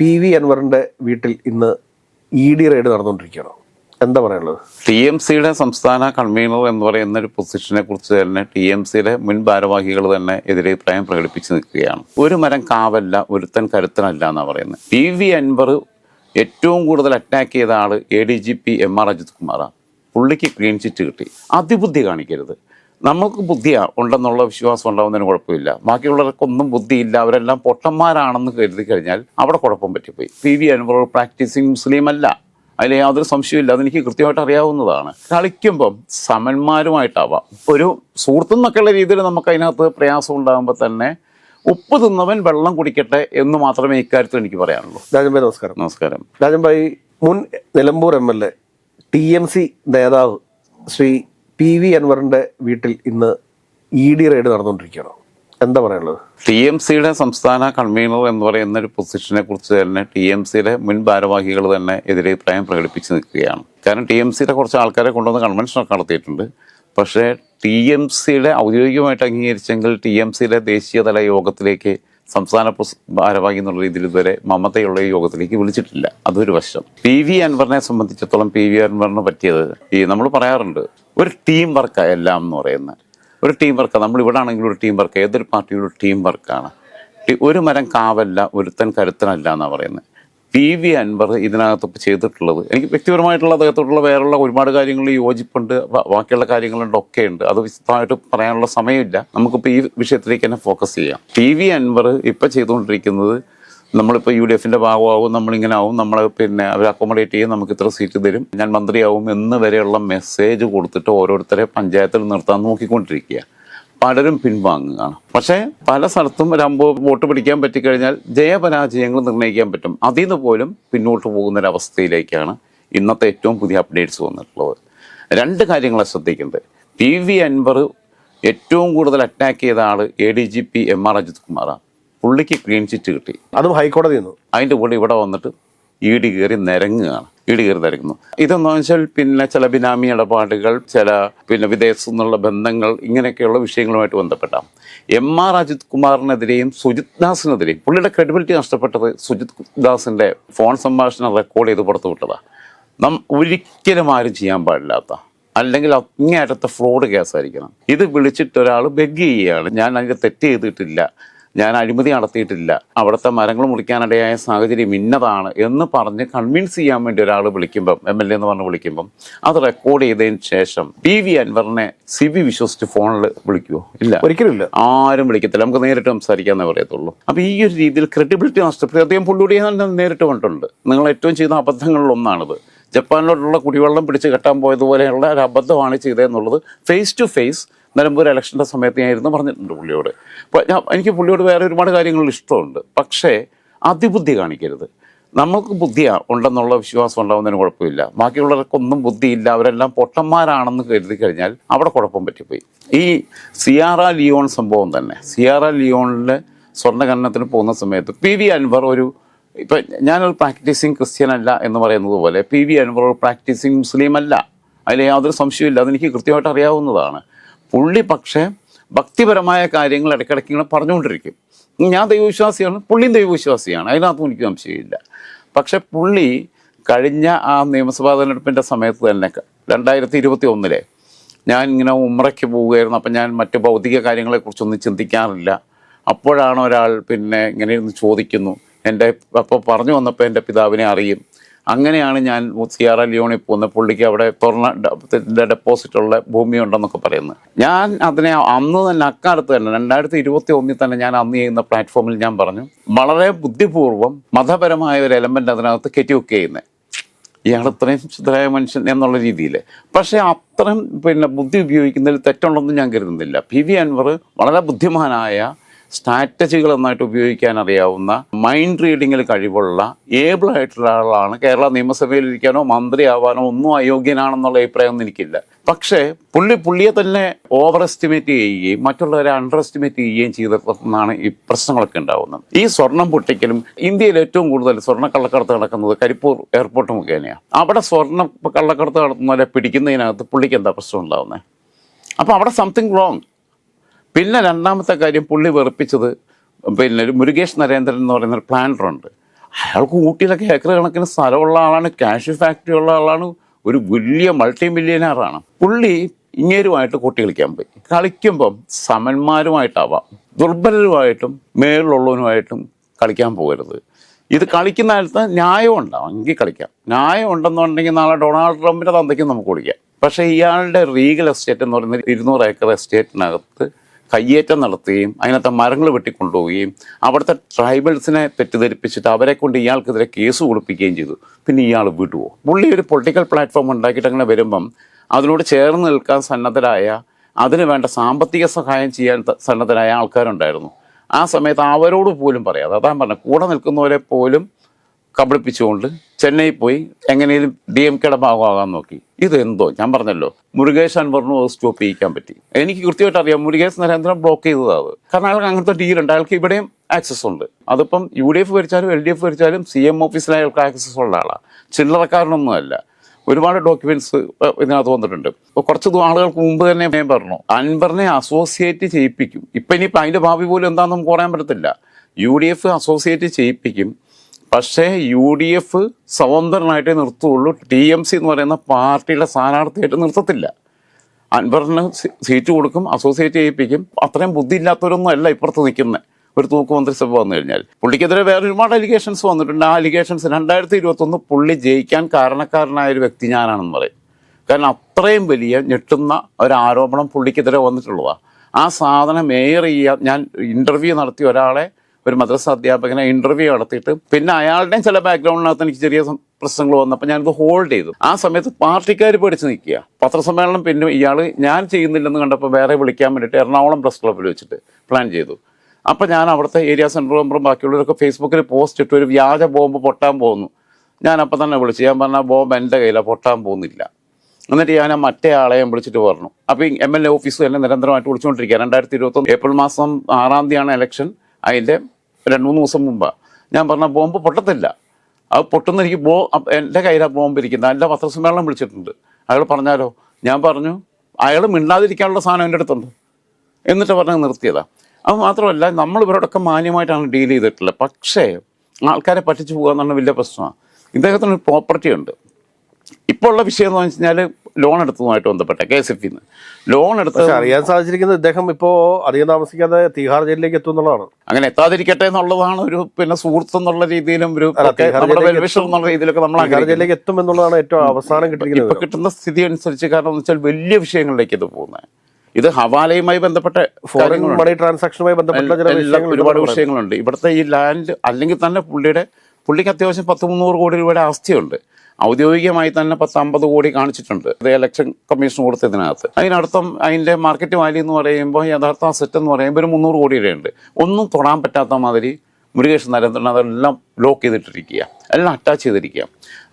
P V അൻവറിന്റെ വീട്ടിൽ ഇന്ന് ഇ ഡി റെയ്ഡ് നടന്നുകൊണ്ടിരിക്കുകയാണ്. എന്താ പറയാനുള്ളത്? ടി എം സിയുടെ സംസ്ഥാന കൺവീനർ എന്ന് പറയുന്ന ഒരു പൊസിഷനെ കുറിച്ച് തന്നെ ടി എം സിയുടെ മുൻ ഭാരവാഹികൾ തന്നെ എതിരഭിപ്രായം പ്രകടിപ്പിച്ചു നിൽക്കുകയാണ്. ഒരു മരം കാവല്ല ഒരുത്തൻ കരുത്തനല്ല എന്നാണ് പറയുന്നത്. പി വി അൻവർ ഏറ്റവും കൂടുതൽ അറ്റാക്ക് ചെയ്ത ആൾ A D G P M R Ajith കുമാറാണ്. പുള്ളിക്ക് ക്ലീൻ ചിറ്റ് കിട്ടി. അതിബുദ്ധി കാണിക്കരുത്. നമുക്ക് ബുദ്ധി ഉണ്ടെന്നുള്ള വിശ്വാസം ഉണ്ടാവുന്നതിന് കുഴപ്പമില്ല. ബാക്കിയുള്ളവർക്കൊന്നും ബുദ്ധിയില്ല അവരെല്ലാം പൊട്ടന്മാരാണെന്ന് കരുതി കഴിഞ്ഞാൽ അവിടെ കുഴപ്പം പറ്റിപ്പോയി. പി വി അനുഭവ പ്രാക്ടീസിങ് മുസ്ലിം അല്ല അതിൽ യാതൊരു സംശയമില്ല അതെനിക്ക് കൃത്യമായിട്ട് അറിയാവുന്നതാണ്. കളിക്കുമ്പം സമന്മാരുമായിട്ടാവാം. ഒരു സുഹൃത്തുന്നൊക്കെയുള്ള രീതിയിൽ നമുക്ക് അതിനകത്ത് പ്രയാസം ഉണ്ടാകുമ്പോൾ തന്നെ ഉപ്പ് തിന്നവൻ വെള്ളം കുടിക്കട്ടെ എന്ന് മാത്രമേ ഇക്കാര്യത്തിൽ എനിക്ക് പറയാനുള്ളൂ. രാജൻഭായ് നമസ്കാരം. നമസ്കാരം. രാജൻഭായ് മുൻ Nilambur M L A T M C നേതാവ് ശ്രീ പി വി അൻവറിന്റെ വീട്ടിൽ ഇന്ന് ഇ ഡി റെയ്ഡ് നടന്നുകൊണ്ടിരിക്കുകയാണ്. എന്താ പറയാനുള്ളത്? ടി എം സിയുടെ സംസ്ഥാന കൺവീനർ എന്ന് പറയുന്ന ഒരു പൊസിഷനെ കുറിച്ച് തന്നെ ടി എം സിയുടെ മുൻ ഭാരവാഹികൾ തന്നെ എതിരഭിപ്രായം പ്രകടിപ്പിച്ച് നിൽക്കുകയാണ്. കാരണം ടി എം സിയുടെ കുറച്ച് ആൾക്കാരെ കൊണ്ടുവന്ന് കൺവെൻഷനൊക്കെ നടത്തിയിട്ടുണ്ട്. പക്ഷേ ടി എം സിയുടെ ഔദ്യോഗികമായിട്ട് അംഗീകരിച്ചെങ്കിൽ ടി എം സിയുടെ ദേശീയതല യോഗത്തിലേക്ക് സംസ്ഥാന ഭാരവാഹി എന്നുള്ള രീതിയിൽ ഇതുവരെ മമതയുള്ള ഈ യോഗത്തിലേക്ക് വിളിച്ചിട്ടില്ല. അതൊരു വശം. പി വി അൻവറിനെ സംബന്ധിച്ചിടത്തോളം പി വി അൻവറിന് പറ്റിയത് ഈ നമ്മൾ പറയാറുണ്ട് ഒരു ടീം വർക്കാണ് എല്ലാം എന്ന് പറയുന്നത്. ഒരു ടീം വർക്കാണ് നമ്മൾ ഇവിടെ ആണെങ്കിലും ഒരു ടീം വർക്ക് ഏതൊരു പാർട്ടിയുടെ ടീം വർക്കാണ് ഒരു മരം കാവല്ല ഒരുത്തൻ കരുത്തനല്ല എന്നാണ് പറയുന്നത്. പി വി അൻവർ ഇതിനകത്ത് ചെയ്തിട്ടുള്ളത്. എനിക്ക് വ്യക്തിപരമായിട്ടുള്ള അദ്ദേഹത്തോടുള്ള വേറെയുള്ള ഒരുപാട് കാര്യങ്ങളിൽ യോജിപ്പുണ്ട്. ബാക്കിയുള്ള കാര്യങ്ങളുണ്ട് ഒക്കെ ഉണ്ട്. അത് വിശദമായിട്ട് പറയാനുള്ള സമയമില്ല. നമുക്കിപ്പോൾ ഈ വിഷയത്തിലേക്ക് തന്നെ ഫോക്കസ് ചെയ്യാം. പി വി അൻവർ ഇപ്പം ചെയ്തുകൊണ്ടിരിക്കുന്നത് നമ്മളിപ്പോൾ യു ഡി എഫിന്റെ ഭാഗമാവും നമ്മളിങ്ങനെ ആവും നമ്മളെ പിന്നെ അവർ അക്കോമഡേറ്റ് ചെയ്യും നമുക്ക് ഇത്ര സീറ്റ് തരും. ഞാൻ മന്ത്രിയാവും എന്ന് വരെയുള്ള മെസ്സേജ് കൊടുത്തിട്ട് ഓരോരുത്തരെ പഞ്ചായത്തിൽ നിർത്താൻ നോക്കിക്കൊണ്ടിരിക്കുക. പലരും പിൻവാങ്ങുകയാണ്. പക്ഷേ പല സ്ഥലത്തും ഒരു വോട്ട് പിടിക്കാൻ പറ്റിക്കഴിഞ്ഞാൽ ജയപരാജയങ്ങൾ നിർണയിക്കാൻ പറ്റും. അതിൽ നിന്ന് പോലും പിന്നോട്ട് പോകുന്നൊരവസ്ഥയിലേക്കാണ് ഇന്നത്തെ ഏറ്റവും പുതിയ അപ്ഡേറ്റ്സ് വന്നിട്ടുള്ളത്. രണ്ട് കാര്യങ്ങളെ ശ്രദ്ധിക്കുന്നത് പി വി അൻവർ ഏറ്റവും കൂടുതൽ അറ്റാക്ക് ചെയ്ത ആൾ A D G P M R Ajith കുമാറാണ്. പുള്ളിക്ക് ക്ലീൻ ചിറ്റ് കിട്ടി. അതും ഹൈക്കോടതി നിന്ന്. അതിന്റെ കൂടെ ഇവിടെ വന്നിട്ട് ഇടി കയറി നിരങ്ങുകയാണ്. ഇടി കയറി നിരങ്ങുന്നു. ഇതെന്ന് വെച്ചാൽ പിന്നെ ചില ബിനാമി ഇടപാടുകൾ ചില പിന്നെ വിദേശത്തു നിന്നുള്ള ബന്ധങ്ങൾ ഇങ്ങനെയൊക്കെയുള്ള വിഷയങ്ങളുമായിട്ട് ബന്ധപ്പെട്ടാം. എം ആർ അജിത് കുമാറിനെതിരെയും സുജിത് ദാസിനെതിരെയും പുള്ളിയുടെ ക്രെഡിബിലിറ്റി നഷ്ടപ്പെട്ടത് സുജിത് ദാസിന്റെ ഫോൺ സംഭാഷണം റെക്കോർഡ് ചെയ്ത് പുറത്തു വിട്ടതാണ് നാം ഒരിക്കലും ആരും ചെയ്യാൻ പാടില്ലാത്ത അല്ലെങ്കിൽ അങ്ങേയറ്റത്തെ ഫ്രോഡ് കേസായിരിക്കണം ഇത് വിളിച്ചിട്ട് ഒരാൾ ബെഗ് ചെയ്യുകയാണ്. ഞാൻ അതിന്റെ തെറ്റ് ചെയ്തിട്ടില്ല. ഞാൻ അഴിമതി നടത്തിയിട്ടില്ല. അവിടുത്തെ മരങ്ങൾ മുറിക്കാനിടയായ സാഹചര്യം ഇന്നതാണ് എന്ന് പറഞ്ഞ് കൺവിൻസ് ചെയ്യാൻ വേണ്ടി ഒരാൾ വിളിക്കുമ്പം എം എൽ എ എന്ന് പറഞ്ഞ് വിളിക്കുമ്പം അത് റെക്കോർഡ് ചെയ്തതിന് ശേഷം പി വി അൻവറിനെ സി വി വിശ്വസിച്ച് ഫോണിൽ വിളിക്കുമോ ഇല്ല. ഒരിക്കലും ഇല്ല. ആരും വിളിക്കത്തില്ല. നമുക്ക് നേരിട്ട് സംസാരിക്കാന്നേ പറയത്തുള്ളൂ. അപ്പൊ ഈ ഒരു രീതിയിൽ ക്രെഡിബിലിറ്റി നഷ്ടപ്പെട്ടു അദ്ദേഹം പുള്ളിയുടെ നേരിട്ട് കണ്ടിട്ടുണ്ട് നിങ്ങൾ ഏറ്റവും ചെയ്ത അബദ്ധങ്ങളിൽ ഒന്നാണിത്. ജപ്പാനിലോട്ടുള്ള കുടിവെള്ളം പിടിച്ച് കെട്ടാൻ പോയതുപോലെയുള്ള ഒരു അബദ്ധമാണ് ചെയ്തതെന്നുള്ളത് ഫേസ് ടു ഫേസ് നിലമ്പൂർ ഇലക്ഷന്റെ സമയത്ത് ഞാൻ ഇരുന്ന് പറഞ്ഞിട്ടുണ്ട് പുള്ളിയോട്. അപ്പോൾ ഞാൻ എനിക്ക് പുള്ളിയോട് വേറെ ഒരുപാട് കാര്യങ്ങൾ ഇഷ്ടമുണ്ട്. പക്ഷേ അതിബുദ്ധി കാണിക്കരുത്. നമുക്ക് ബുദ്ധിയാ ഉണ്ടെന്നുള്ള വിശ്വാസം ഉണ്ടാവുന്നതിന് കുഴപ്പമില്ല. ബാക്കിയുള്ളവർക്കൊന്നും ബുദ്ധിയില്ല അവരെല്ലാം പൊട്ടന്മാരാണെന്ന് കരുതി കഴിഞ്ഞാൽ അവിടെ കുഴപ്പം പറ്റിപ്പോയി. ഈ സിയാറ ലിയോൺ സംഭവം തന്നെ. സിയാറ ലിയോണിലെ സ്വർണഖനനത്തിന് പോകുന്ന സമയത്ത് പി വി അൻവർ ഒരു ഇപ്പം ഞാനൊരു പ്രാക്ടീസിങ് ക്രിസ്ത്യൻ അല്ല എന്ന് പറയുന്നത് പോലെ പി വി അൻവർ ഒരു പ്രാക്ടീസിങ് മുസ്ലിം അല്ല. അതിൽ യാതൊരു സംശയമില്ല അതെനിക്ക് കൃത്യമായിട്ട് അറിയാവുന്നതാണ്. പുള്ളി പക്ഷേ ഭക്തിപരമായ കാര്യങ്ങൾ ഇടയ്ക്കിടയ്ക്ക് ഇങ്ങനെ പറഞ്ഞുകൊണ്ടിരിക്കും. ഞാൻ ദൈവവിശ്വാസിയാണ് പുള്ളിയും ദൈവവിശ്വാസിയാണ്. അതിനകത്തും എനിക്ക് സംശയമില്ല. പക്ഷെ പുള്ളി കഴിഞ്ഞ ആ നിയമസഭാ തെരഞ്ഞെടുപ്പിന്റെ സമയത്ത് തന്നെ രണ്ടായിരത്തി ഇരുപത്തി ഒന്നിലെ ഞാൻ ഇങ്ങനെ ഉമ്രയ്ക്ക് പോവുകയായിരുന്നു. അപ്പം ഞാൻ മറ്റു ഭൗതിക കാര്യങ്ങളെക്കുറിച്ചൊന്നും ചിന്തിക്കാറില്ല. അപ്പോഴാണ് ഒരാൾ പിന്നെ ഇങ്ങനെ ഇരുന്ന് ചോദിക്കുന്നു. എന്റെ അപ്പോൾ പറഞ്ഞു വന്നപ്പോൾ എന്റെ പിതാവിനെ അറിയും. അങ്ങനെയാണ് ഞാൻ സിയാറ ലിയോണിൽ പോകുന്ന പുള്ളിക്ക് അവിടെ സ്വർണ ഡെപ്പോസിറ്റ് ഉള്ള ഭൂമി ഉണ്ടെന്നൊക്കെ പറയുന്നത്. ഞാൻ അതിനെ അന്ന് തന്നെ അക്കാലത്ത് തന്നെ രണ്ടായിരത്തി ഇരുപത്തി ഒന്നിൽ തന്നെ ഞാൻ അന്ന് ചെയ്യുന്ന പ്ലാറ്റ്ഫോമിൽ ഞാൻ പറഞ്ഞു വളരെ ബുദ്ധിപൂർവം മതപരമായ ഒരു എലമെന്റ് അതിനകത്ത് കെറ്റിവെക്ക് ചെയ്യുന്നത് ഇയാൾ ഇത്രയും ശുദ്ധരായ മനുഷ്യൻ എന്നുള്ള രീതിയിൽ പക്ഷേ അത്രയും പിന്നെ ബുദ്ധി ഉപയോഗിക്കുന്നതിൽ തെറ്റുണ്ടെന്ന് ഞാൻ കരുതുന്നില്ല. പി വി അൻവർ വളരെ ബുദ്ധിമാനായ സ്ട്രാറ്റജികൾ നന്നായിട്ട് ഉപയോഗിക്കാൻ അറിയാവുന്ന മൈൻഡ് റീഡിങ്ങിൽ കഴിവുള്ള ഏബിൾ ആയിട്ടുള്ള ആളാണ് കേരള നിയമസഭയിൽ ഇരിക്കാനോ മന്ത്രിയാവാനോ ഒന്നും അയോഗ്യനാണെന്നുള്ള അഭിപ്രായം ഒന്നും എനിക്കില്ല. പക്ഷേ പുള്ളി പുള്ളിയെ തന്നെ ഓവർ എസ്റ്റിമേറ്റ് ചെയ്യുകയും മറ്റുള്ളവരെ അണ്ടർ എസ്റ്റിമേറ്റ് ചെയ്യുകയും ചെയ്തതെന്നാണ് ഈ പ്രശ്നങ്ങളൊക്കെ ഉണ്ടാവുന്നത്. ഈ സ്വർണം പൊട്ടിക്കലും ഇന്ത്യയിൽ ഏറ്റവും കൂടുതൽ സ്വർണ കള്ളക്കടത്ത് നടക്കുന്നത് കരിപ്പൂർ എയർപോർട്ട് മുഖേനയാണ് അവിടെ സ്വർണ കള്ളക്കടത്ത് നടത്തുന്നവരെ പിടിക്കുന്നതിനകത്ത് പുള്ളിക്ക് എന്താ പ്രശ്നം ഉണ്ടാവുന്നത് അപ്പോൾ അവിടെ സംതിങ് റോങ് പിന്നെ രണ്ടാമത്തെ കാര്യം പുള്ളി വെറുപ്പിച്ചത് പിന്നെ ഒരു മുരുകേഷ് നരേന്ദ്രൻ എന്ന് പറയുന്ന ഒരു പ്ലാനറുണ്ട് അയാൾക്ക് ഊട്ടിയിലൊക്കെ ഏക്കർ കണക്കിന് സ്ഥലമുള്ള ആളാണ് ക്യാഷ് ഫാക്ടറി ഉള്ള ആളാണ് ഒരു വലിയ മൾട്ടി മില്യനറാണ് പുള്ളി ഇങ്ങേരുമായിട്ട് കൂട്ടി കളിക്കാൻ പോയി. കളിക്കുമ്പം സമന്മാരുമായിട്ടാവാം ദുർബലരുമായിട്ടും മേളിലുള്ളവനുമായിട്ടും കളിക്കാൻ പോകരുത്. ഇത് കളിക്കുന്ന കാലത്ത് ന്യായം ഉണ്ടാവും എങ്കിൽ കളിക്കാം. ന്യായം ഉണ്ടെന്നുണ്ടെങ്കിൽ നാളെ ഡൊണാൾഡ് ട്രംപിന്റെ തന്തയ്ക്കും നമുക്ക് കുടിക്കാം. പക്ഷേ ഇയാളുടെ റീഗൽ എസ്റ്റേറ്റ് എന്ന് പറയുന്നത് ഇരുന്നൂറ് ഏക്കർ എസ്റ്റേറ്റിനകത്ത് കയ്യേറ്റം നടത്തുകയും അതിനകത്ത് മരങ്ങൾ വെട്ടിക്കൊണ്ടുപോവുകയും അവിടുത്തെ ട്രൈബൽസിനെ തെറ്റിദ്ധരിപ്പിച്ചിട്ട് അവരെ കൊണ്ട് ഇയാൾക്കെതിരെ കേസ് കൊടുപ്പിക്കുകയും ചെയ്തു. പിന്നെ ഇയാൾ വിടുവോ? പുള്ളി ഒരു പൊളിറ്റിക്കൽ പ്ലാറ്റ്ഫോം ഉണ്ടാക്കിയിട്ട് അങ്ങനെ വരുമ്പം അതിനോട് ചേർന്ന് നിൽക്കാൻ സന്നദ്ധരായ അതിന് വേണ്ട സാമ്പത്തിക സഹായം ചെയ്യാൻ സന്നദ്ധരായ ആൾക്കാരുണ്ടായിരുന്നു. ആ സമയത്ത് അവരോട് പോലും പറയാതെ അതാ പറഞ്ഞത് കൂടെ നിൽക്കുന്നവരെ പോലും കബളിപ്പിച്ചുകൊണ്ട് ചെന്നൈയിൽ പോയി എങ്ങനെയും ഡി എം കെയുടെ ഭാഗമാകാൻ നോക്കി. ഇതെന്തോ? ഞാൻ പറഞ്ഞല്ലോ മുരുകേശൻ പറഞ്ഞു അത് സ്റ്റോപ്പ് ചെയ്യിക്കാൻ പറ്റി. എനിക്ക് കൃത്യമായിട്ട് അറിയാം മുരുകേശ് നരേന്ദ്രൻ ബ്ലോക്ക് ചെയ്തത് കാരണം അയാൾക്ക് അങ്ങനത്തെ ഡീലുണ്ട് അയാൾക്ക് ഇവിടെയും ആക്സസ് ഉണ്ട്. അതിപ്പം യു ഡി എഫ് ഭരിച്ചാലും എൽ ഡി എഫ് ഭരിച്ചാലും സി എം ഓഫീസിൽ അയാൾക്ക് ആക്സസ് ഉള്ള ആളാണ് ചില്ലറക്കാരനൊന്നുമല്ല ഒരുപാട് ഡോക്യുമെന്റ്സ് ഇതിനകത്ത് വന്നിട്ടുണ്ട്. അപ്പോൾ കുറച്ച് ആളുകൾക്ക് മുമ്പ് തന്നെ ഞാൻ പറഞ്ഞു അൻവറിനെ അസോസിയേറ്റ് ചെയ്യിപ്പിക്കും. ഇപ്പൊ ഇനിയിപ്പോൾ അതിന്റെ ഭാവി പോലും എന്താണെന്ന് നമുക്ക് പറയാൻ പറ്റത്തില്ല. യു ഡി എഫ് അസോസിയേറ്റ് ചെയ്യിപ്പിക്കും. പക്ഷേ യു ഡി എഫ് സ്വതന്ത്രനായിട്ടേ നിർത്തുള്ളൂ. ടി എം സി എന്ന് പറയുന്ന പാർട്ടിയുടെ സ്ഥാനാർത്ഥിയായിട്ട് നിർത്തത്തില്ല. അൻവറിന് സീറ്റ് കൊടുക്കും അസോസിയേറ്റ് ചെയ്യിപ്പിക്കും. അത്രയും ബുദ്ധി ഇല്ലാത്തവരൊന്നും അല്ല ഇപ്പുറത്ത് നിൽക്കുന്നത് ഒരു തൂക്ക് മന്ത്രിസഭ വന്നു കഴിഞ്ഞാൽ. പുള്ളിക്കെതിരെ വേറെ ഒരുപാട് അലിഗേഷൻസ് വന്നിട്ടുണ്ട്. ആ അലിഗേഷൻസ് രണ്ടായിരത്തി ഇരുപത്തൊന്ന് പുള്ളി ജയിക്കാൻ കാരണക്കാരനായ ഒരു വ്യക്തി ഞാനാണെന്ന് പറയും. കാരണം അത്രയും വലിയ ഞെട്ടുന്ന ഒരു ആരോപണം പുള്ളിക്കെതിരെ വന്നിട്ടുള്ളതാണ് ആ സാധനം എയർ ചെയ്യാൻ ഞാൻ ഇന്റർവ്യൂ നടത്തിയ ഒരാളെ ഒരു മദ്രസ അധ്യാപകനെ ഇന്റർവ്യൂ നടത്തിയിട്ട് പിന്നെ അയാളുടെയും ചില ബാക്ക്ഗ്രൗണ്ടിനകത്ത് എനിക്ക് ചെറിയ പ്രശ്നങ്ങൾ വന്നപ്പോൾ ഞാനിത് ഹോൾഡ് ചെയ്തു. ആ സമയത്ത് പാർട്ടിക്കാർ പേടിച്ച് നിൽക്കുക. പത്രസമ്മേളനം പിന്നെ ഇയാൾ ഞാൻ ചെയ്യുന്നില്ലെന്ന് കണ്ടപ്പോൾ വേറെ വിളിക്കാൻ വേണ്ടിയിട്ട് എറണാകുളം പ്രസ് ക്ലബ്ബിൽ വെച്ചിട്ട് പ്ലാൻ ചെയ്തു. അപ്പോൾ ഞാൻ അവിടുത്തെ ഏരിയ സെൻട്രൽ മെമ്പറും ബാക്കിയുള്ളവരൊക്കെ ഫേസ്ബുക്കിൽ പോസ്റ്റ് ഇട്ട് ഒരു വ്യാജ ബോംബ് പൊട്ടാൻ പോകുന്നു. ഞാൻ അപ്പം തന്നെ വിളിച്ചു. ഞാൻ പറഞ്ഞ ബോംബ് എന്റെ കയ്യിലാണ് പൊട്ടാൻ പോകുന്നില്ല. എന്നിട്ട് ഞാൻ മറ്റേ ആളെയും വിളിച്ചിട്ട് പറഞ്ഞു. അപ്പോൾ എം എൽ എ ഓഫീസും എന്നെ നിരന്തരമായിട്ട് വിളിച്ചുകൊണ്ടിരിക്കുക രണ്ടായിരത്തി ഇരുപത്തൊന്ന് ഏപ്രിൽ മാസം ആറാം തീയതിയാണ് ഇലക്ഷൻ അതിന്റെ രണ്ട് മൂന്ന് ദിവസം മുമ്പാണ് ഞാൻ പറഞ്ഞ ബോംബ് പൊട്ടത്തില്ല. അത് പൊട്ടുന്ന എനിക്ക് ബോ എന്റെ കയ്യിലാണ് ബോംബ് ഇരിക്കുന്നത്. എന്റെ പത്രസമ്മേളനം വിളിച്ചിട്ടുണ്ട്. അയാൾ പറഞ്ഞാലോ ഞാൻ പറഞ്ഞു അയാൾ മിണ്ടാതിരിക്കാനുള്ള സാധനം എന്റെ അടുത്തുണ്ട്. എന്നിട്ട് പറഞ്ഞ് നിർത്തിയതാ. അത് മാത്രമല്ല നമ്മൾ ഇവരോടൊക്കെ മാന്യമായിട്ടാണ് ഡീൽ ചെയ്തിട്ടുള്ളത്. പക്ഷേ ആൾക്കാരെ പറ്റിച്ചു പോകുക എന്നുള്ള വലിയ പ്രശ്നമാണ് ഇദ്ദേഹത്തിന് ഒരു പ്രോപ്പർട്ടി ഉണ്ട്. ഇപ്പോൾ ഉള്ള വിഷയം എന്ന് വെച്ച് കഴിഞ്ഞാൽ ലോൺ എടുത്തതുമായിട്ട് ബന്ധപ്പെട്ട കെ എസ് എഫ് ലോൺ എടുത്ത് അറിയാൻ സാധിച്ചിരിക്കുന്നത് ഇദ്ദേഹം ഇപ്പോ അധികം താമസിക്കാതെ തീഹാർ ജയിലിലേക്ക് എത്തും എന്നുള്ളതാണ്. അങ്ങനെ എത്താതിരിക്കട്ടെ എന്നുള്ളതാണ് ഒരു പിന്നെ സുഹൃത്ത് എന്നുള്ള രീതിയിലും ഒരു എന്നുള്ള രീതിയിലൊക്കെ നമ്മൾ തിഹാർ ജയിലിലേക്ക് എത്തും എന്നുള്ളതാണ് ഏറ്റവും അവസാനം ഇപ്പൊ കിട്ടിയിരിക്കുന്നത്. കിട്ടുന്ന സ്ഥിതി അനുസരിച്ച് കാരണം എന്ന് വെച്ചാൽ വലിയ വിഷയങ്ങളിലേക്ക് ഇത് പോകുന്നത്. ഇത് ഹവാലയുമായി ബന്ധപ്പെട്ട ഫോറിൻ മണി ട്രാൻസാക്ഷനുമായി ബന്ധപ്പെട്ട ഒരുപാട് വിഷയങ്ങളുണ്ട്. ഇവിടുത്തെ ഈ ലാൻഡ് അല്ലെങ്കിൽ തന്നെ പുള്ളിയുടെ പുള്ളിക്ക് അത്യാവശ്യം പത്ത് മുന്നൂറ് കോടി രൂപയുടെ ആസ്തിയുണ്ട്. ഔദ്യോഗികമായി തന്നെ പത്ത് അമ്പത് കോടി കാണിച്ചിട്ടുണ്ട്. ഇത് ഇലക്ഷൻ കമ്മീഷൻ കൊടുത്തതിനകത്ത്. അതിനർത്ഥം അതിന്റെ മാർക്കറ്റ് വാല്യൂ എന്ന് പറയുമ്പോൾ യഥാർത്ഥ അസറ്റ് എന്ന് പറയുമ്പോൾ ഒരു മുന്നൂറ് കോടി രൂപയുണ്ട് ഒന്നും തൊടാൻ പറ്റാത്ത മാതിരി മുരുകേഷ് നരേന്ദ്രൻ അതെല്ലാം ലോക്ക് ചെയ്തിട്ടിരിക്കുക. എല്ലാം അറ്റാച്ച് ചെയ്തിരിക്കുക.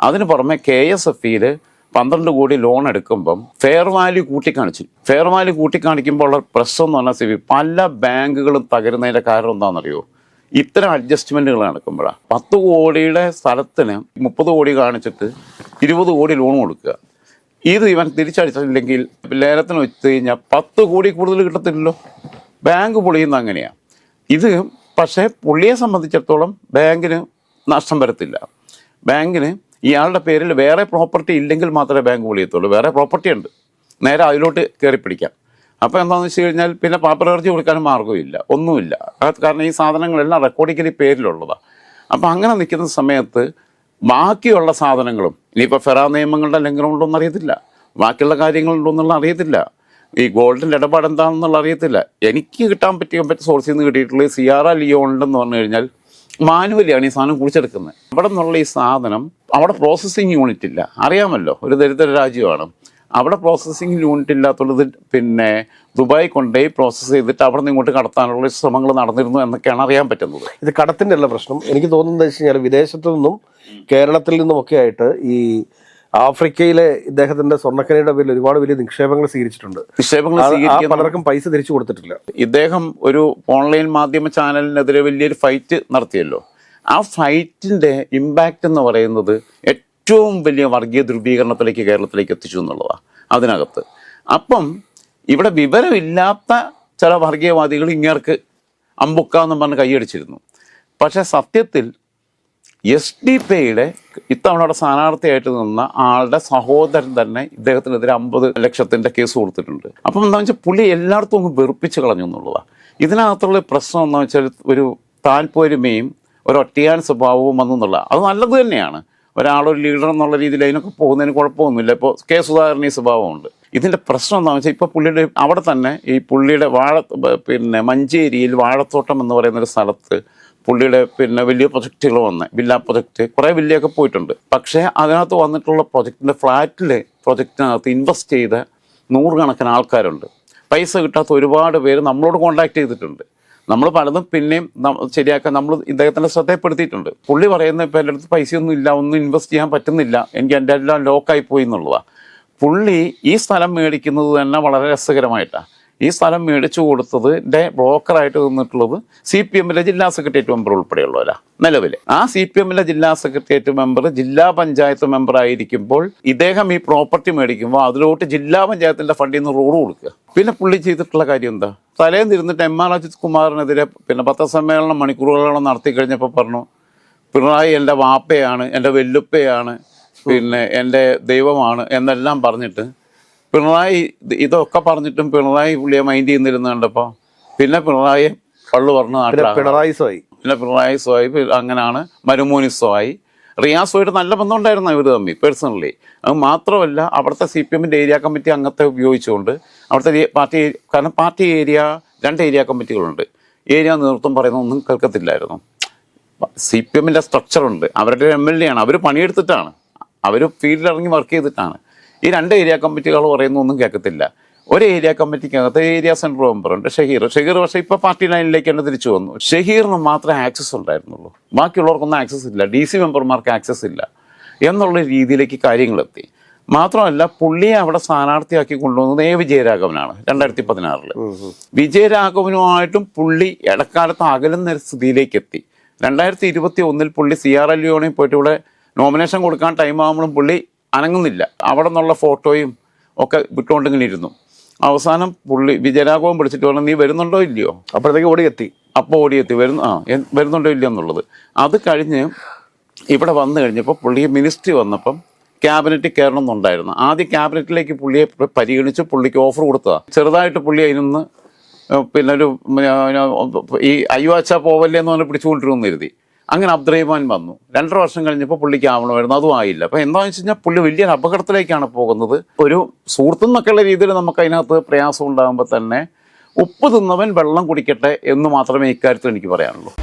അതിന് പുറമെ കെ എസ് എഫ് ഇയിൽ പന്ത്രണ്ട് കോടി ലോൺ എടുക്കുമ്പം ഫെയർ വാല്യൂ കൂട്ടിക്കാണിച്ചു. ഫെയർ വാല്യൂ കൂട്ടിക്കാണിക്കുമ്പോൾ ഉള്ള പ്രശ്നം എന്ന് പറഞ്ഞാൽ പല ബാങ്കുകളും തകരുന്നതിന്റെ കാരണം എന്താണെന്നറിയോ? ഇത്തരം അഡ്ജസ്റ്റ്മെന്റുകൾ നടക്കുമ്പോഴാണ് പത്ത് കോടിയുടെ സ്ഥലത്തിന് മുപ്പത് കോടി കാണിച്ചിട്ട് ഇരുപത് കോടി ലോൺ കൊടുക്കുക. ഇത് ഇവൻ തിരിച്ചടിച്ചില്ലെങ്കിൽ ലേലത്തിന് വെച്ച് കഴിഞ്ഞാൽ പത്ത് കോടി കൂടുതൽ കിട്ടത്തില്ലല്ലോ. ബാങ്ക് പൊളിയുന്ന അങ്ങനെയാണ് ഇത് പക്ഷേ പുള്ളിയെ സംബന്ധിച്ചിടത്തോളം ബാങ്കിന് നഷ്ടം വരത്തില്ല. ബാങ്കിന് ഇയാളുടെ പേരിൽ വേറെ പ്രോപ്പർട്ടി ഇല്ലെങ്കിൽ മാത്രമേ ബാങ്ക് പൊളിയത്തുള്ളൂ. വേറെ പ്രോപ്പർട്ടി ഉണ്ട്. നേരെ അതിലോട്ട് കയറി പിടിക്കാം. അപ്പോൾ എന്താണെന്ന് വെച്ച് കഴിഞ്ഞാൽ പിന്നെ എർജി കൊടുക്കാനും മാർഗമില്ല ഒന്നുമില്ല. കാരണം ഈ സാധനങ്ങളെല്ലാം റെക്കോർഡിക്കലി പേരിലുള്ളതാണ് അപ്പോൾ അങ്ങനെ നിൽക്കുന്ന സമയത്ത് ബാക്കിയുള്ള സാധനങ്ങളും ഇനിയിപ്പോൾ ഫെറാ നിയമങ്ങളുടെ ലംഘനം ഉണ്ടോയെന്ന് അറിയത്തില്ല. ബാക്കിയുള്ള കാര്യങ്ങളുണ്ടോയെന്നുള്ള അറിയത്തില്ല. ഈ ഗോൾഡിന്റെ ഇടപാട് എന്താണെന്നുള്ള അറിയത്തില്ല. എനിക്ക് കിട്ടാൻ പറ്റിയ പറ്റിയ സോഴ്സിൽ നിന്ന് കിട്ടിയിട്ടുള്ള സിയാറ ലിയോണിലെന്ന് പറഞ്ഞു കഴിഞ്ഞാൽ മാനുവലിയാണ് ഈ സാധനം കുടിച്ചെടുക്കുന്നത് അവിടെ നിന്നുള്ള ഈ സാധനം അവിടെ പ്രോസസ്സിങ് യൂണിറ്റ് ഇല്ല. അറിയാമല്ലോ ഒരു ദരിദ്ര രാജ്യമാണ്. അവിടെ പ്രോസസ്സിങ് യൂണിറ്റ് ഇല്ലാത്തുള്ളത് പിന്നെ ദുബായ് കൊണ്ടുപോയി പ്രോസസ്സ് ചെയ്തിട്ട് അവിടെ നിന്ന് ഇങ്ങോട്ട് കടത്താനുള്ള ശ്രമങ്ങൾ നടന്നിരുന്നു എന്നൊക്കെയാണ് അറിയാൻ പറ്റുന്നത്. ഇത് കടത്തിന്റെ അല്ല പ്രശ്നം. എനിക്ക് തോന്നുന്നത് വെച്ച് കഴിഞ്ഞാൽ വിദേശത്തു നിന്നും കേരളത്തിൽ നിന്നും ഒക്കെ ആയിട്ട് ഈ ആഫ്രിക്കയിലെ ഇദ്ദേഹത്തിന്റെ സ്വർണക്കനയുടെ പേരിൽ ഒരുപാട് വലിയ നിക്ഷേപങ്ങൾ സ്വീകരിച്ചിട്ടുണ്ട്. നിക്ഷേപങ്ങൾ പലർക്കും പൈസ തിരിച്ചു കൊടുത്തിട്ടില്ല. ഇദ്ദേഹം ഒരു ഓൺലൈൻ മാധ്യമ ചാനലിനെതിരെ വലിയൊരു ഫൈറ്റ് നടത്തിയല്ലോ. ആ ഫൈറ്റിന്റെ ഇമ്പാക്റ്റ് എന്ന് പറയുന്നത് ഏറ്റവും വലിയ വർഗീയ ധ്രുവീകരണത്തിലേക്ക് കേരളത്തിലേക്ക് എത്തിച്ചു എന്നുള്ളതാണ് അതിനകത്ത്. അപ്പം ഇവിടെ വിവരമില്ലാത്ത ചില വർഗീയവാദികൾ ഇങ്ങേർക്ക് അമ്പുക്ക എന്ന് പറഞ്ഞ് കൈയടിച്ചിരുന്നു. പക്ഷെ സത്യത്തിൽ എസ് ഡി പിയുടെ അവിടെ സ്ഥാനാർത്ഥിയായിട്ട് നിന്ന ആളുടെ സഹോദരൻ തന്നെ ഇദ്ദേഹത്തിനെതിരെ അമ്പത് ലക്ഷത്തിന്റെ കേസ് കൊടുത്തിട്ടുണ്ട്. അപ്പം എന്താണെന്ന് വെച്ചാൽ പുള്ളി എല്ലായിടത്തും അങ്ങ് വെറുപ്പിച്ച് കളഞ്ഞു എന്നുള്ളതാണ് ഇതിനകത്തുള്ള പ്രശ്നം എന്താണെന്ന് വെച്ചാൽ ഒരു താല്പര്യമയും ഒരു ഒറ്റയാൻ സ്വഭാവവും വന്നെന്നുള്ള അത് നല്ലത് തന്നെയാണ്. ഒരാളൊരു ലീഡർ എന്നുള്ള രീതിയിൽ അതിനൊക്കെ പോകുന്നതിന് കുഴപ്പമൊന്നുമില്ല. ഇപ്പോൾ കെ സുധാകരൻ ഈ സ്വഭാവമുണ്ട്. ഇതിന്റെ പ്രശ്നം എന്താണെന്ന് വെച്ചാൽ ഇപ്പോൾ പുള്ളിയുടെ അവിടെ തന്നെ ഈ പുള്ളിയുടെ വാഴ പിന്നെ മഞ്ചേരിയിൽ വാഴത്തോട്ടം എന്ന് പറയുന്ന ഒരു സ്ഥലത്ത് പുള്ളിയുടെ പിന്നെ വലിയ പ്രൊജക്റ്റുകൾ വന്ന് വില്ല പ്രൊജക്റ്റ് കുറേ വില്ലയൊക്കെ പോയിട്ടുണ്ട്. പക്ഷേ അതിനകത്ത് വന്നിട്ടുള്ള പ്രൊജക്റ്റിന്റെ ഫ്ലാറ്റിൽ പ്രൊജക്റ്റിനകത്ത് ഇൻവെസ്റ്റ് ചെയ്ത നൂറുകണക്കിന് ആൾക്കാരുണ്ട്. പൈസ കിട്ടാത്ത ഒരുപാട് പേര് നമ്മളോട് കോൺടാക്ട് ചെയ്തിട്ടുണ്ട്. നമ്മൾ പലതും പിന്നെയും ശരിയാക്കാൻ നമ്മൾ ഇദ്ദേഹത്തിന്റെ ശ്രദ്ധയപ്പെടുത്തിയിട്ടുണ്ട് പുള്ളി പറയുന്ന ഇപ്പം എന്റെ അടുത്ത് പൈസയൊന്നും ഇല്ല ഒന്നും ഇൻവെസ്റ്റ് ചെയ്യാൻ പറ്റുന്നില്ല എനിക്ക് എന്റെ എല്ലാം ലോക്കായി പോയി എന്നുള്ളതാണ് പുള്ളി ഈ സ്ഥലം മേടിക്കുന്നത് തന്നെ വളരെ രസകരമായിട്ടാണ് ഈ സ്ഥലം മേടിച്ചു കൊടുത്തതിന്റെ ബ്രോക്കറായിട്ട് നിന്നിട്ടുള്ളത് സി പി എമ്മിലെ ജില്ലാ സെക്രട്ടേറിയറ്റ് മെമ്പർ ഉൾപ്പെടെയുള്ളവരാ നിലവിൽ. ആ സി പി എമ്മിലെ ജില്ലാ സെക്രട്ടേറിയറ്റ് മെമ്പർ ജില്ലാ പഞ്ചായത്ത് മെമ്പർ ആയിരിക്കുമ്പോൾ ഇദ്ദേഹം ഈ പ്രോപ്പർട്ടി മേടിക്കുമ്പോൾ അതിലോട്ട് ജില്ലാ പഞ്ചായത്തിന്റെ ഫണ്ടിൽ നിന്ന് റോഡ് കൊടുക്കുക. പിന്നെ പുള്ളി ചെയ്തിട്ടുള്ള കാര്യം എന്താ? തലേന്ന് ഇരുന്നിട്ട് എം ആർ അജിത് കുമാറിനെതിരെ പിന്നെ പത്രസമ്മേളനം മണിക്കൂറുകളോളം നടത്തി കഴിഞ്ഞപ്പോൾ പറഞ്ഞു പിണറായി എന്റെ വാപ്പയാണ് എന്റെ വെല്ലുപ്പയാണ് പിന്നെ എന്റെ ദൈവമാണ് എന്നെല്ലാം പറഞ്ഞിട്ട് പിണറായി ഇതൊക്കെ പറഞ്ഞിട്ടും പിണറായി പുള്ളിയെ മൈൻഡ് ചെയ്യുന്നിരുന്നു കണ്ടപ്പോൾ പിന്നെ പിണറായി പള്ളു പറഞ്ഞു പിണറായി സോയി. പിന്നെ പിണറായി സ്വായി അങ്ങനെയാണ് മരുമോനിസ്വായി റിയാസുമായിട്ട് നല്ല ബന്ധമുണ്ടായിരുന്നു ഇവർ തമ്മിൽ പേഴ്സണലി അത് മാത്രമല്ല അവിടുത്തെ സി പി എമ്മിന്റെ ഏരിയ കമ്മിറ്റി അംഗത്തെ ഉപയോഗിച്ചുകൊണ്ട് അവിടുത്തെ പാർട്ടി കാരണം പാർട്ടി ഏരിയ രണ്ട് ഏരിയ കമ്മിറ്റികളുണ്ട്. ഏരിയ നേതൃത്വം പറയുന്ന ഒന്നും കേൾക്കത്തില്ലായിരുന്നു. സി പി എമ്മിന്റെ സ്ട്രക്ചറുണ്ട് അവരുടെ എം എൽ എ ആണ്. അവർ പണിയെടുത്തിട്ടാണ്. അവർ ഫീൽഡിൽ ഇറങ്ങി വർക്ക് ചെയ്തിട്ടാണ്. ഈ രണ്ട് ഏരിയ കമ്മിറ്റികൾ പറയുന്ന ഒന്നും കേൾക്കത്തില്ല ഒരു ഏരിയ കമ്മിറ്റിക്കകത്ത് ഏരിയ സെൻട്രൽ മെമ്പറുണ്ട് ഷഹീർ. ഷഹീർ പക്ഷേ ഇപ്പോൾ പാർട്ടി ലൈനിലേക്ക് തന്നെ തിരിച്ചു വന്നു. ഷഹീറിന് മാത്രമേ ആക്സസ് ഉണ്ടായിരുന്നുള്ളൂ. ബാക്കിയുള്ളവർക്കൊന്നും ആക്സസ് ഇല്ല. ഡി സി മെമ്പർമാർക്ക് ആക്സസ് ഇല്ല എന്നുള്ള രീതിയിലേക്ക് കാര്യങ്ങളെത്തി മാത്രമല്ല പുള്ളിയെ അവിടെ സ്ഥാനാർത്ഥിയാക്കി കൊണ്ടുവന്നത് എ വിജയരാഘവനാണ് രണ്ടായിരത്തി പതിനാറിൽ വിജയരാഘവനുമായിട്ടും പുള്ളി ഇടക്കാലത്ത് അകലുന്ന ഒരു സ്ഥിതിയിലേക്ക് എത്തി. രണ്ടായിരത്തി ഇരുപത്തി ഒന്നിൽ പുള്ളി സി ആർ എൽ യോണിൽ പോയിട്ട് ഇവിടെ നോമിനേഷൻ കൊടുക്കാൻ ടൈം ആകുമ്പോഴും പുള്ളി അനങ്ങുന്നില്ല. അവിടെ നിന്നുള്ള ഫോട്ടോയും ഒക്കെ വിട്ടുകൊണ്ടിങ്ങനെ ഇരുന്നു അവസാനം പുള്ളി വിജയരാഘവൻ വിളിച്ചിട്ട് പറഞ്ഞു നീ വരുന്നുണ്ടോ ഇല്ലയോ? അപ്പോഴത്തേക്ക് ഓടിയെത്തി. അപ്പോൾ ഓടിയെത്തി. വരുന്നു ആ വരുന്നുണ്ടോ ഇല്ലയോ എന്നുള്ളത്. അത് കഴിഞ്ഞ് ഇവിടെ വന്നു കഴിഞ്ഞപ്പോൾ പുള്ളി മിനിസ്ട്രി വന്നപ്പം ക്യാബിനറ്റിൽ കയറണം എന്നുണ്ടായിരുന്നു ആദ്യം ക്യാബിനറ്റിലേക്ക് പുള്ളിയെ പരിഗണിച്ച് പുള്ളിക്ക് ഓഫർ കൊടുത്തതാണ് ചെറുതായിട്ട് പുള്ളി അതിനൊന്ന് പിന്നെ ഒരു ഈ അയ്യോ അയ്യുവാച്ച പോവല്ലേ എന്ന് പറഞ്ഞ് പിടിച്ചുകൊണ്ടിരുന്നു കരുതി. അങ്ങനെ അബ്ദുറഹിമാൻ വന്നു. രണ്ടര വർഷം കഴിഞ്ഞപ്പോൾ പുള്ളിക്ക് ആവണമായിരുന്നു അതും ആയില്ല. അപ്പോൾ എന്താണെന്ന് വെച്ച് കഴിഞ്ഞാൽ പുള്ളി വലിയൊരു അപകടത്തിലേക്കാണ് പോകുന്നത്. ഒരു സുഹൃത്തുന്നൊക്കെയുള്ള രീതിയിൽ നമുക്ക് അതിനകത്ത് പ്രയാസം ഉണ്ടാകുമ്പോൾ തന്നെ ഉപ്പ് തിന്നവൻ വെള്ളം കുടിക്കട്ടെ എന്ന് മാത്രമേ ഇക്കാര്യത്തിൽ എനിക്ക് പറയാനുള്ളൂ.